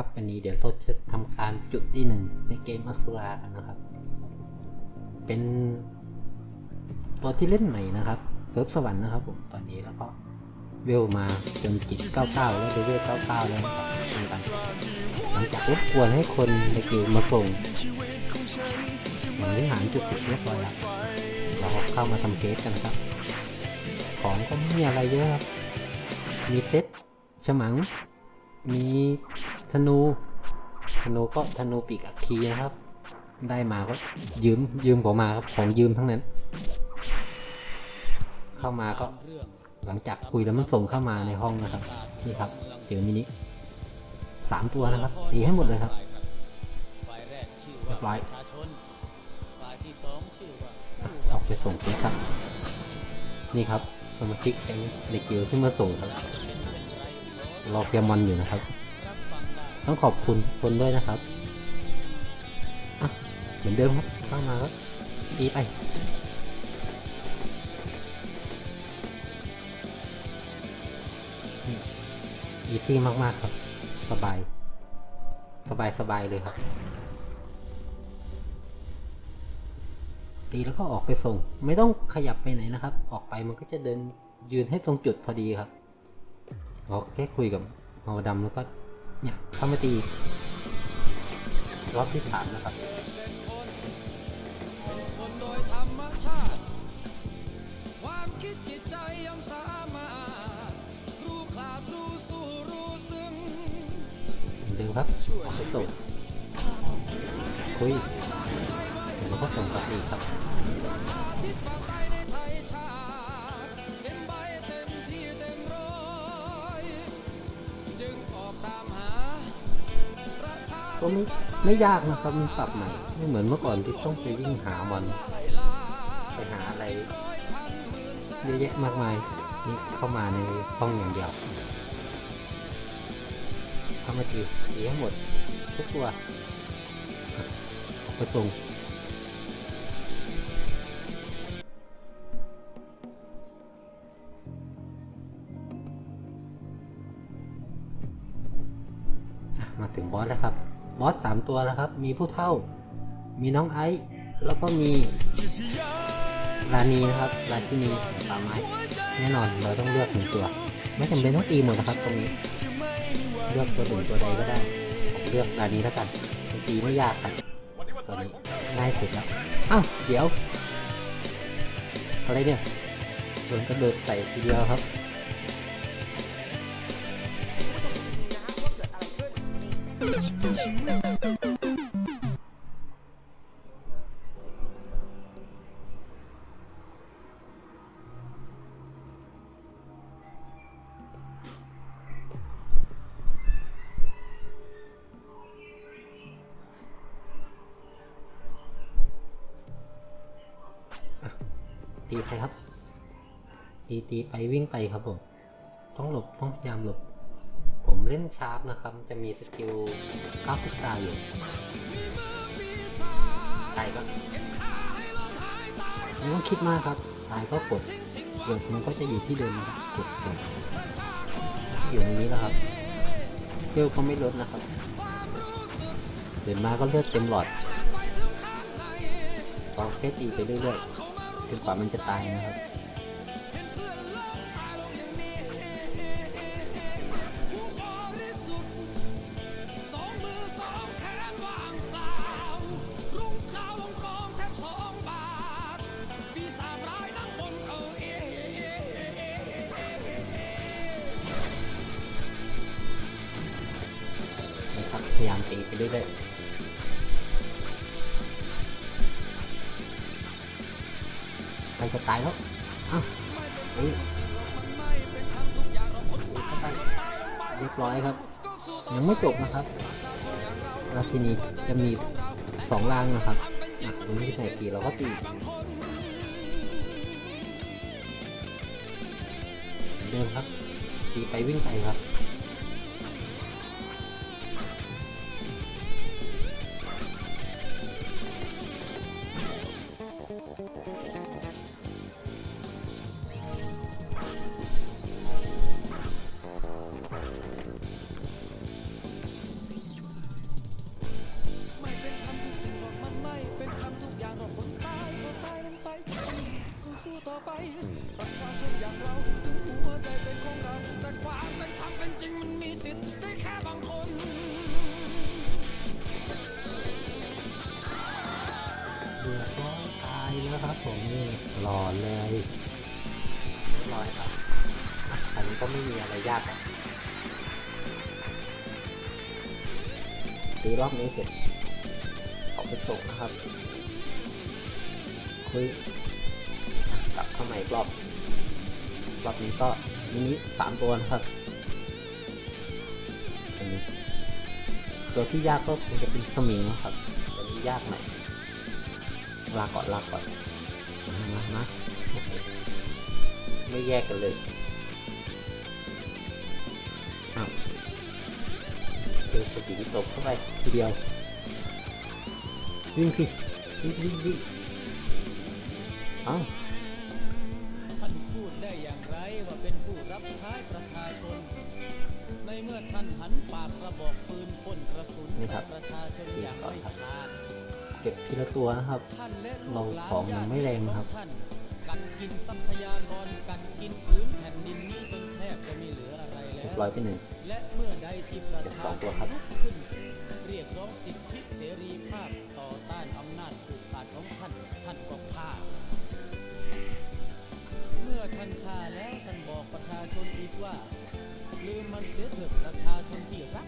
ครับวันนี้เดี๋ยวเราจะทำการจุดที่หนึ่งในเกมอสุรากันนะครับ เป็นตัวที่เล่นใหม่นะครับเซิร์ฟสวรรค์นะครับผมตอนนี้แล้วก็เวลมาจนจิต 99 แล้วเลเวล99 แล้วนะครับทำกันหลังจากรบกวนให้คนในเกมมาส่งเหมือนวิหารจุดติดเรียบร้อยแล้วเราเข้ามาทำเกสกันครับ ของก็ไม่มีอะไรเยอะครับ มีเซตฉมัง มี ธนู ธนูก็ธนูปีกอัคคีนะครับ ได้มาก็ยืมยืมผมมาครับของยืมทั้งนั้น เข้ามาก็หลังจากคุยแล้วมันส่งเข้ามาในห้องนะครับ นี่ครับ เจอมินิสามตัวนะครับตีให้หมดเลยครับฝ่ายแรกชื่อเรียบร้อยประชาชนฝ่ายที่สออกไปส่งครับ นี่ครับสมาชิกแก๊งเด็กเกียวที่มาส่งครับรอเคลียมอนอยู่นะครับ ต้องขอบคุณทุกคนด้วยนะครับอะเหมือนเดิมครับเข้ามาก็ตีไปอีซี่มาก ๆ ครับ สบาย สบายสบายเลยครับ ตีแล้วก็ออกไปส่ง ไม่ต้องขยับไปไหนนะครับ ออกไปมันก็จะเดินยืนให้ตรงจุดพอดีครับเราแค่คุยกับเมาดำแล้วก็ เนี่ยเข้ามาตีรอบที่สามนะครับดึงครับออกไปส่งคุยแล้วก็ส่งปกติครับ ก็ไม่ไม่ยากนะครับมันปรับใหม่ไม่เหมือนเมื่อก่อนที่ต้องไปวิ่งหามันไปหาอะไรเยอะแยะมากมายนี่เข้ามาในห้องอย่างเดียวเข้ามาตีตีให้หมด ทุกตัวไปส่ง บอสแล้วครับ บอสสามตัวแล้วครับ มีผู้เท่า มีน้องไอซ์ แล้วก็มีรานีนะครับราชินีป่าไม้ แน่นอนเราต้องเลือกหนึ่งตัว ไม่จำเป็นต้องตีหมดนะครับ ตรงนี้ เลือกตัวหนึ่งตัวใดก็ได้ ผมเลือกรานีแล้วกันมัน ตีไม่ยากครับตัวนี้ง่ายสุดแล้ว อ้าว เดี๋ยว อะไรเนี่ยโดนกระโดดใส่ทีเดียวครับ ตีไปครับตีตีไปวิ่งไปครับผม ต้องหลบ ต้องพยายามหลบ เล่นชาร์ปนะครับ จะมีสกิลก้าวทุกตาอยู่ตายก็ไม่ต้องคิดมากครับ ตายก็กดเกิดมันก็จะอยู่ที่เดิมนะครับกดกดอยู่ในนี้แล้วครับเลือดก็ไม่ลดนะครับเดินมาก็เลือดเต็มหลอดเราแค่ตีไปเรื่อยๆจนกว่ามันจะตายนะครับายามตีไปเรื่อยๆใครจะตายแล้วอ้าวเฮ้ยเรียบร้อยครับ ยังไม่จบนะครับ ราชินีจะมีสองรางนะครับอะตรงนี้ใส่ตีเราก็ตีเหมือนเดิมครับ ตีไปวิ่งไปครับ เดือยก็ตายแล้วครับผมนี่หล่อเลยเรียบร้อยครับอันนี้ก็ไม่มีอะไรยากอะตีรอบนี้เสร็จออกไปส่งนะครับ คุยกลับเข้ามาอีกรอบ รอบนี้ก็มินิสามตัวนะครับตัวที่ยากก็คงจะเป็นสมิงนะครับตัวนี้ยากหน่อย ลากก่อนลากก่อนมามามาโอเคไม่แยกกันเลยอ้าวเจอสติตกเข้าไปทีเดียววิ่งสิวิ่งวิ่งวิ่งเอ้าท่านพูดได้อย่างไรว่าเป็นผู้รับใช้ประชาชน ในเมื่อท่านหันปากกระบอกปืนพ่นกระสุนนี่ครัใส่บประชาชนอย่างไม่ขาด เก็บทีละตัวนะครับท่านและลูเรากหลานของยังไม่แรงนะครับญาติมิตของท่านกัดกินทรัพยากรกัดกินพื้นแผ่นดินนี้จนแทบจะไม่เหลืออะไรแล้เรียบวร้อยไปหนึ่งและเมื่อใดที่ประเก็บสชาองชตัวนครับลุกขึ้น เรียกร้องสิทธิเสรีภาพต่อต้านอำนาจผูกขาดของท่านท่านก็ฆ่าเมื่อท่านฆ่าแล้วท่านบอกประชาชนอีกว่าลืมมันเสียเถิดประชาชนที่รัก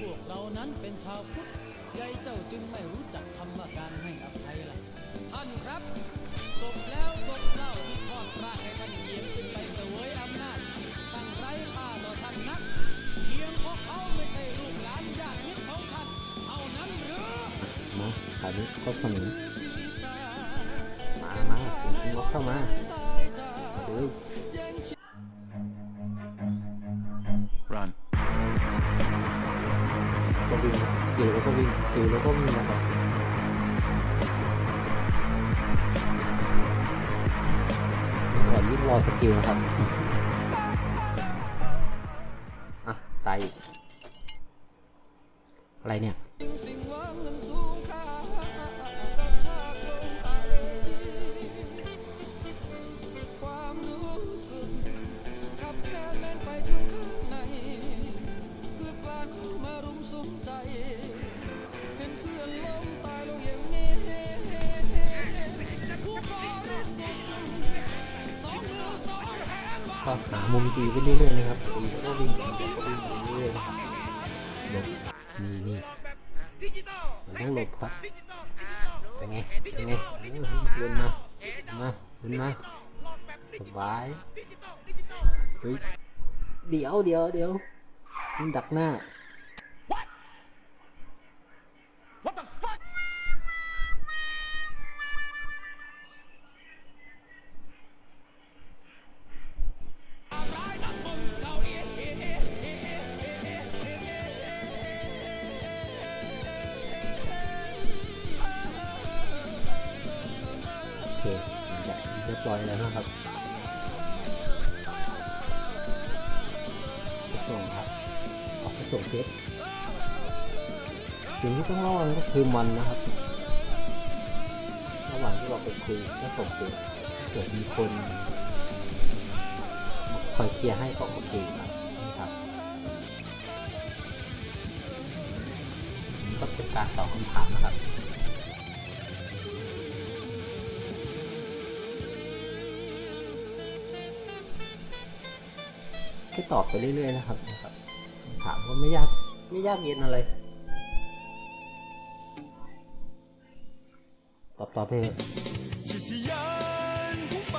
พวกเรานั้นเป็นชาวพุทธ ใยเจ้าจึงไม่รู้จักคำว่าการให้อภัยล่ะ ท่านครับศพแล้วศพเล่าที่ทอดร่างให้ท่านเหยียบขึ้นไปเสวยอำนาจช่างไร้ค่าต่อท่านนักเพียงเพราะเขาไม่ใช่ลูกหลานญาติมิตรของท่านเท่านั้นหรือมาคราวนี้ก็สมิงปีศาจมา มาคุณชิงล็อกเข้ามาตายจากมาเลยแแล้วก็วิ่งอแล้วก็วิ่งนะครับก่อนวิ่งรอสกิลนะครับ อะ ตายอีก อะไรเนี่ยไปถึงข้างในเกือกลานเข้ามารุมสมใจ ก็หามุมตีไปเรื่อยๆนะครับตีแล้วก็วิ่งตีแล้วก็วิ่งไปเรื่อยๆนะครับหลบนี่นี่มันต้องหลบครับเป็นไงเป็นไงโอ้โหเดินมามาเดินมาสบายเฮ้ยเดี๋ยวเดี๋ยวเดี๋ยวมันดักหน้า อยแล้วนะครับไปส่งครับออกไปส่งเพชรสิ่งที่ต้องระวังก็คือมันนะครับระหว่างที่เราไปคุยก็ส่งเพชรถ้าเกิดมีคนมาคอยเคลียร์ให้ก็โอเคครับนี่ครับนี่ก็เป็นการตอบคำถามนะครับ ตอบไปเรื่อยๆนะครับนะครับถามก็ไม่ยากไม่ยากเย็นอะไร ตอบตอบไปเถอะจิตยานพุ่งไป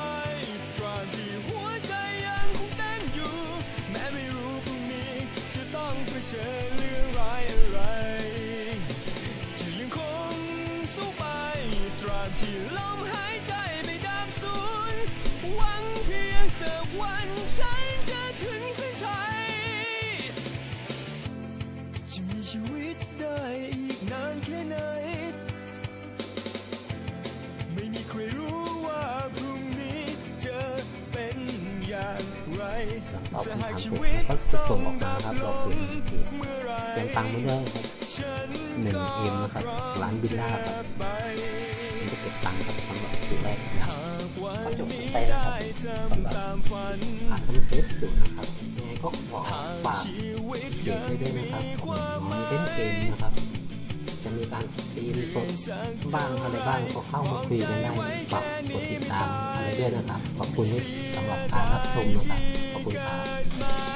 ตราบที่หัวใจยังคงเต้นอไปตราบที่ลมหายใจไม่ดับสูญหวังเพียงสักวันฉันจะถึง หลังตอบจะคำถามเสร็จแล้วก็จะส่งออกมานะครับเราเกมเมื่อไรเตรียมตังค์ไว้ด้วยครับหนึ่งเอ็มนะครับร้านบิลล่าครับมันจะเก็บตังค์ครับสำหรับจุดแรกนะครับก็จบไปแล้วครับสำหรับำตามฝันผ่านทำเฟซจุดนะครับยังไงก็ขอฝากเพยัจงได้ด้วยนะครับความหน้มาอยเล่นเกมนะครับ มีการสตรีมสดบ้างอะไรบ้างก็เข้ามาคุยกันได้ฝากกดติดตามอะไรด้วยนะครับ ขอบคุณที่สำหรับการรับชมนะครับ ขอบคุณครับ